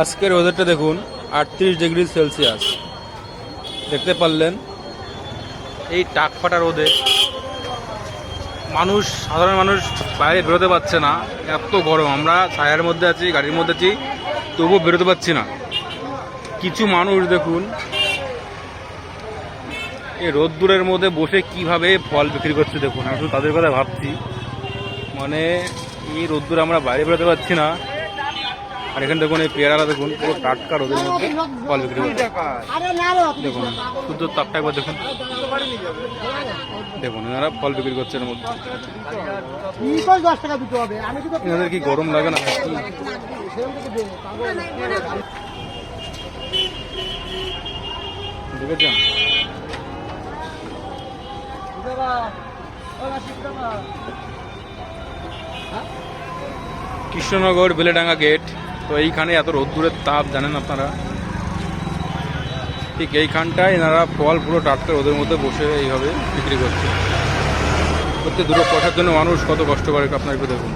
আজকের ওয়েদারটা দেখুন, আটত্রিশ ডিগ্রি সেলসিয়াস। দেখতে পারলেন, এই টাক ফাটা রোদে মানুষ, সাধারণ মানুষ বাইরে বেরোতে পারছে না, এত গরম। আমরা ছায়ার মধ্যে আছি, গাড়ির মধ্যে আছি, তবুও বেরোতে পারছি না। কিছু মানুষ দেখুন, এই রোদ্দুরের মধ্যে বসে কীভাবে ফল বিক্রি করছে দেখুন। আমি শুধু তাদের কথা ভাবছি। মানে এই রোদ্দুরে আমরা বাইরে বেরোতে পারছি না। আর এখানে দেখুন এই পেয়ারাটা দেখুন পুরো টাটকা রোদের মধ্যে ফল বিক্রি করছে। দেখুন শুদ্ধ তাপটা একবার দেখুন। দেখুন এনারা ফল বিক্রি করছে এর মধ্যে। দশ টাকা দিতে হবে। আমি কিন্তু এনাদের কি গরম লাগে না? দেখেছেন? কৃষ্ণনগর বেলেডাঙ্গা গেট। তো এইখানে এত রোদ্দুরের তাপ, জানেন আপনারা? ঠিক এইখানটায় এনারা ফল পুরো টাটকা ওদের মধ্যে বসে এইভাবে বিক্রি করছে। প্রত্যেক দুটো পয়সার জন্য মানুষ কত কষ্ট করে, আপনার একটু দেখুন।